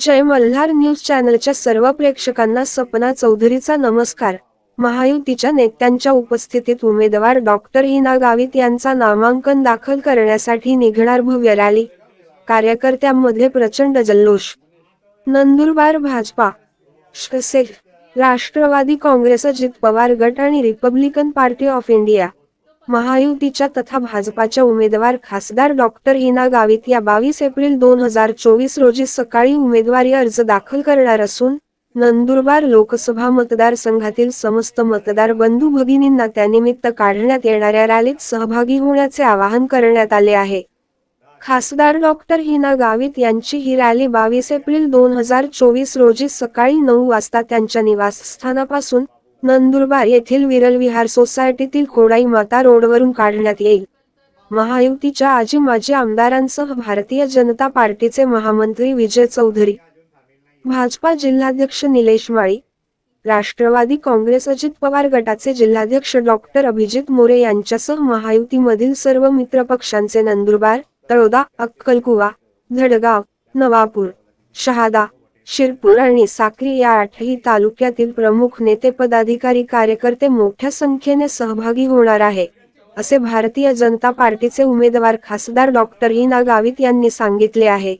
जय Malhar news चॅनलच्या सर्व प्रेक्षकांना सपना चौधरीचा नमस्कार. महायुतीच्या नेत्यांच्या उपस्थितीत उमेदवार डॉक्टर हिना गावित यांचा नामांकन दाखल करण्यासाठी निघणार भव्य रॅली. कार्यकर्त्यांमध्ये प्रचंड जल्लोष. नंदुरबार भाजपा. राष्ट्रवादी काँग्रेस अजित पवार गट आणि रिपब्लिकन पार्टी ऑफ इंडिया. महायुतीच्या तथा भाजपाच्या उमेदवार खासदार डॉक्टर हिना गावित या बावीस एप्रिल दोन हजार चोवीस रोजी सकाळी उमेदवारी अर्ज दाखल करणार असून नंदुरबार लोकसभा मतदारसंघातील समस्त मतदार बंधू भगिनींना त्यानिमित्त काढण्यात येणाऱ्या रॅलीत सहभागी होण्याचे आवाहन करण्यात आले आहे. खासदार डॉक्टर हिना गावित यांची ही रॅली बावीस एप्रिल दोन हजार चोवीस रोजी सकाळी नऊ वाजता त्यांच्या निवासस्थानापासून नंदुरबार येथील विरल विहार सोसायटीतील खोडाई माता रोडवरून काढण्यात येईल. महायुतीच्या आजी माजी आमदारांसह भारतीय जनता पार्टीचे महामंत्री विजय चौधरी भाजपा जिल्हाध्यक्ष निलेश माळी राष्ट्रवादी काँग्रेस अजित पवार गटाचे जिल्हाध्यक्ष डॉक्टर अभिजित मोरे यांच्यासह महायुतीमधील सर्व मित्रपक्षांचे नंदुरबार तळोदा अक्कलकुवा धडगाव नवापूर शहादा शिरपूर आणि साक्री या आठही तालुक्यातील प्रमुख नेते पदाधिकारी कार्यकर्ते मोठ्या संख्येने सहभागी होणार आहे असे भारतीय जनता पार्टीचे उमेदवार खासदार डॉक्टर हिना गावित यांनी सांगितले आहे.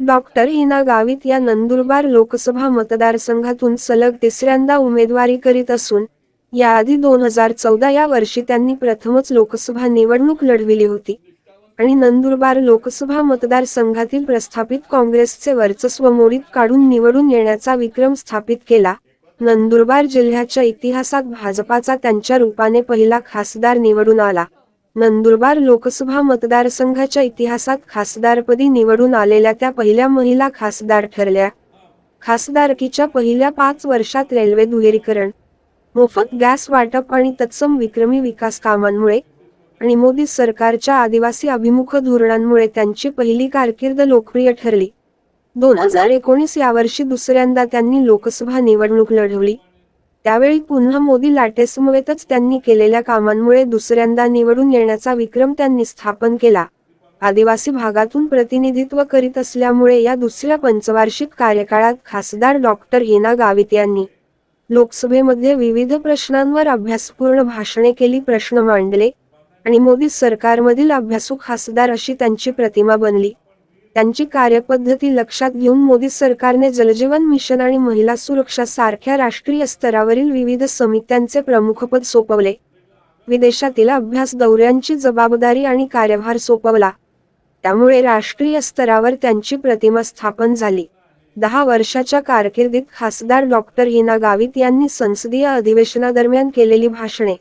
डॉक्टर हिना गावित या नंदुरबार लोकसभा मतदारसंघातून सलग तिसऱ्यांदा उमेदवारी करीत असून याआधी दोन हजार चौदा या वर्षी त्यांनी प्रथमच लोकसभा निवडणूक लढविली होती. आणि नंदुरबार लोकसभा मतदारसंघातील प्रस्थापित काँग्रेसचे वर्चस्व मोडीत काढून निवडून येण्याचा विक्रम स्थापित केला. नंदुरबार जिल्ह्याच्या इतिहासात भाजपाचा त्यांच्या रूपाने पहिला खासदार निवडून आला. नंदुरबार लोकसभा मतदारसंघाच्या इतिहासात खासदारपदी निवडून आलेल्या त्या पहिल्या महिला खासदार ठरल्या. खासदारकीच्या पहिल्या पाच वर्षात रेल्वे दुहेरीकरण मोफत गॅस वाटप आणि तत्सम विक्रमी विकास कामांमुळे आणि मोदी सरकारच्या आदिवासी अभिमुख धोरणांमुळे त्यांची पहिली कारकीर्द लोकप्रिय ठरली. दोन हजार एकोणीस या वर्षी दुसऱ्यांदा त्यांनी लोकसभा निवडणूक लढवली. त्यावेळी पुन्हा मोदी लाटेसमवेतच त्यांनी केलेल्या कामांमुळे दुसऱ्यांदा निवडून येण्याचा विक्रम त्यांनी स्थापन केला. आदिवासी भागातून प्रतिनिधित्व करीत असल्यामुळे या दुसऱ्या पंचवार्षिक कार्यकाळात खासदार डॉक्टर हिना गावित यांनी लोकसभेमध्ये विविध प्रश्नांवर अभ्यासपूर्ण भाषणे केली प्रश्न मांडले. आणि मोदी सरकारमधील अभ्यासू खासदार अशी त्यांची प्रतिमा बनली. त्यांची कार्यपद्धती लक्षात घेऊन मोदी सरकारने जलजीवन मिशन आणि महिला सुरक्षा सारख्या राष्ट्रीय स्तरावरील विविध समित्यांचे प्रमुखपद सोपवले. विदेशातील अभ्यास दौऱ्यांची जबाबदारी आणि कार्यभार सोपवला. त्यामुळे राष्ट्रीय स्तरावर त्यांची प्रतिमा स्थापन झाली. दहा वर्षाच्या कारकिर्दीत खासदार डॉक्टर हिना गावित यांनी संसदीय अधिवेशनादरम्यान केलेली भाषणे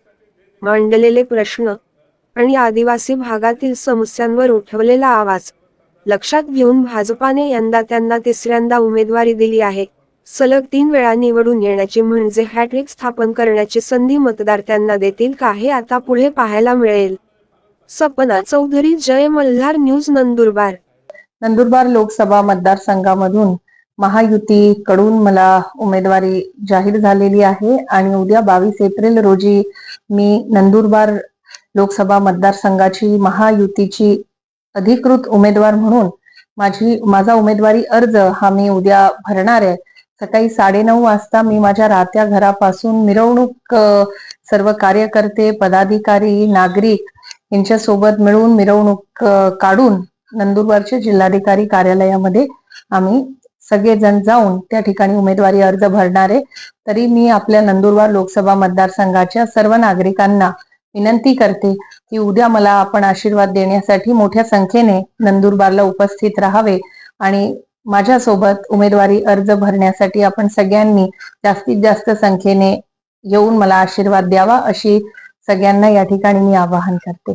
मांडलेले प्रश्न आणि आदिवासी भागातील समस्यांवर उठवलेला आवाज. लक्षात घेऊन भाजपाने यंदा त्यांना तिसऱ्यांदा उमेदवारी दिली आहे. सलग तीन वेळा निवडून येण्याची म्हणजे हॅट्रिक स्थापन करण्याची संधी मतदार त्यांना देतील का हे आता पुढे पाहायला मिळेल. सपना चौधरी जय मल्हार न्यूज नंदुरबार. नंदुरबार लोकसभा मतदारसंघामधून महायुतीकडून मला उमेदवारी जाहीर झालेली आहे आणि उद्या बावीस एप्रिल रोजी मी नंदुरबार लोकसभा मतदारसंघाची महायुतीची अधिकृत उमेदवार म्हणून माझी माझा उमेदवारी अर्ज हा मी उद्या भरणार आहे. सकाळी साडेनऊ वाजता मी माझ्या राहत्या घरापासून मिरवणूक सर्व कार्यकर्ते पदाधिकारी नागरिक यांच्यासोबत मिळून मिरवणूक काढून नंदुरबारचे जिल्हाधिकारी कार्यालयामध्ये आम्ही सगळेजण जाऊन त्या ठिकाणी उमेदवारी अर्ज भरणार आहे. तरी मी आपल्या नंदुरबार लोकसभा मतदारसंघाच्या सर्व नागरिकांना विनंती करते की उद्या मला आपण आशीर्वाद देण्यासाठी मोठ्या संख्येने नंदुरबारला उपस्थित राहावे आणि माझ्यासोबत उमेदवारी अर्ज भरण्यासाठी आपण सगळ्यांनी जास्तीत जास्त संख्येने येऊन मला आशीर्वाद द्यावा अशी सगळ्यांना या ठिकाणी मी आवाहन करते.